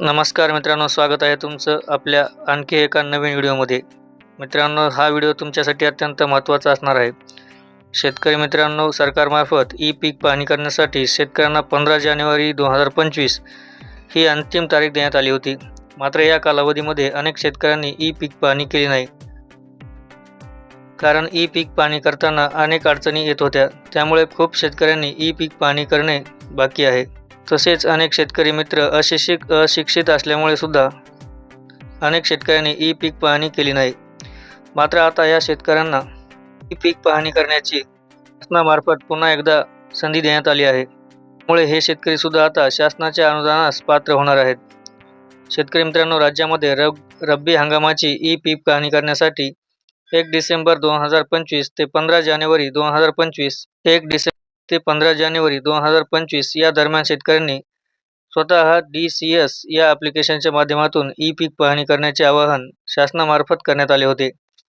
नमस्कार मित्रांनो स्वागत आहे तुमचं आपल्या आणखी एका नवीन व्हिडिओमध्ये. मित्रांनो हा व्हिडिओ तुमच्यासाठी अत्यंत महत्त्वाचा असणार आहे. शेतकरी मित्रांनो सरकारमार्फत ई पीक पाहणी करण्यासाठी शेतकऱ्यांना पंधरा जानेवारी दोन हजार पंचवीस ही अंतिम तारीख देण्यात आली होती. मात्र या कालावधीमध्ये अनेक शेतकऱ्यांनी ई पीक पाहणी केली नाही. कारण ई पीक पाहणी करताना अनेक अडचणी येत होत्या. त्यामुळे खूप शेतकऱ्यांनी ई पीक पाहणी करणे बाकी आहे. तसेच अनेक शेतकरी मित्र अशिक्षित अशिक्षित असल्यामुळे सुद्धा अनेक शेतकऱ्यांनी ई पीक पाहणी केली नाही. मात्र आता या शेतकऱ्यांना ई पीक पाहणी करण्याची शासनामार्फत पुन्हा एकदा संधी देण्यात आली आहे. त्यामुळे हे शेतकरी सुद्धा आता शासनाच्या अनुदानास पात्र होणार आहेत. शेतकरी मित्रांनो राज्यामध्ये रब रब्बी हंगामाची ई पीक पाहणी करण्यासाठी एक डिसेंबर दोन हजार पंचवीस ते पंधरा जानेवारी दोन हजार पंचवीस एक डिसेंबर ते पंधरा जानेवारी दोन हजार पंचवीस या दरम्यान शेतकऱ्यांनी स्वतः डी सी एस या ॲप्लिकेशनच्या माध्यमातून ई पीक पाहणी करण्याचे आवाहन शासनामार्फत करण्यात आले होते.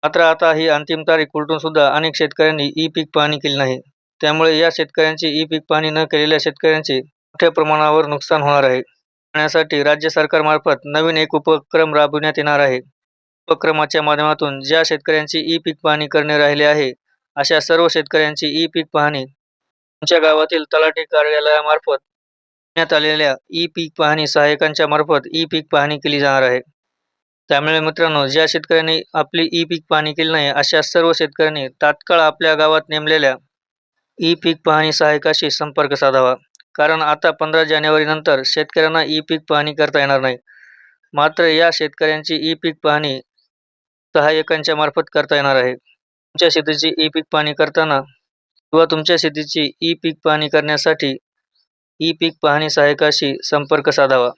मात्र आता ही अंतिम तारीख उलटून सुद्धा अनेक शेतकऱ्यांनी ई पीक पाहणी केली नाही. त्यामुळे या शेतकऱ्यांची ई पीक पाहणी न केलेल्या शेतकऱ्यांचे मोठ्या प्रमाणावर नुकसान होणार आहे. करण्यासाठी राज्य सरकारमार्फत नवीन एक उपक्रम राबविण्यात येणार आहे. उपक्रमाच्या माध्यमातून ज्या शेतकऱ्यांची ई पीक पाहणी करणे राहिले आहे अशा सर्व शेतकऱ्यांची ई पीक पाहणी तुमच्या गावातील तलाठी कार्यालयामार्फत करण्यात आलेल्या ई पीक पाहणी सहाय्यकांच्या मार्फत ई पीक पाहणी केली जाणार आहे. त्यामुळे मित्रांनो ज्या शेतकऱ्यांनी आपली ई पीक पाहणी केली नाही अशा सर्व शेतकऱ्यांनी तात्काळ आपल्या गावात नेमलेल्या ई पीक पाहणी सहाय्यकाशी संपर्क साधावा. कारण आता पंधरा जानेवारीनंतर शेतकऱ्यांना ई पीक पाहणी करता येणार नाही. मात्र या शेतकऱ्यांची ई पीक पाहणी सहाय्यकांच्या मार्फत करता येणार आहे. तुमच्या शेतीची ई पीक पाहणी करताना किंवा तुमच्या शेतीची ई पीक पाहणी करण्यासाठी ई पीक पाहणी सहाय्यकाशी संपर्क साधावा.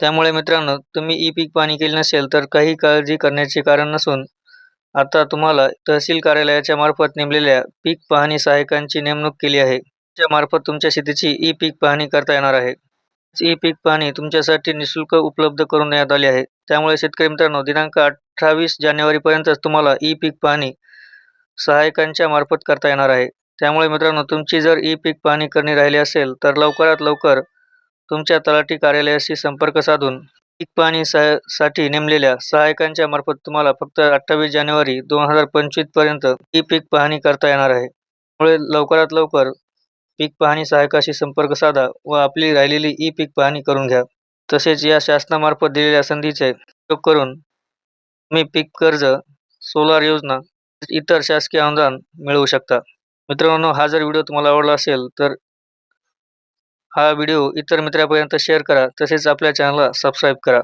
त्यामुळे मित्रांनो तुम्ही ई पीक पाहणी केली नसेल तर काही काळजी करण्याचे कारण नसून आता तुम्हाला तहसील कार्यालयाच्या मार्फत नेमलेल्या पीक पाहणी सहाय्यकांची नेमणूक केली आहे. त्यामार्फत तुमच्या शेतीची ई पीक पाहणी करता येणार आहे. ई पीक पाहणी तुमच्यासाठी निशुल्क उपलब्ध करून देण्यात आली आहे. त्यामुळे शेतकरी मित्रांनो दिनांक अठ्ठावीस जानेवारीपर्यंतच तुम्हाला ई पीक पाहणी सहाय्यकांच्या मार्फत करता येणार आहे. त्यामुळे मित्रांनो तुमची जर ई पीक पाहणी करणे राहिली असेल तर लवकरात लवकर तुमच्या तलाठी कार्यालयाशी संपर्क साधून पीक पाहणी सा साठी नेमलेल्या सहायकांच्या मार्फत तुम्हाला फक्त अठ्ठावीस जानेवारी दोन हजार पंचवीसपर्यंत ई पीक पाहणी करता येणार आहे. त्यामुळे लवकरात लवकर पीक पाहणी सहायकाशी संपर्क साधा व आपली राहिलेली ई पीक पाहणी करून घ्या. तसेच या शासनामार्फत दिलेल्या संधीचे उपयोग करून तुम्ही पीक कर्ज सोलार योजना इतर शासकीय अनुदान मिळवू शकता. मित्रांनो हा जर व्हिडिओ तुम्हाला आवडला असेल तर हा व्हिडिओ इतर मित्रांपर्यंत शेअर करा. तसेच आपल्या चॅनलला सबस्क्राईब करा.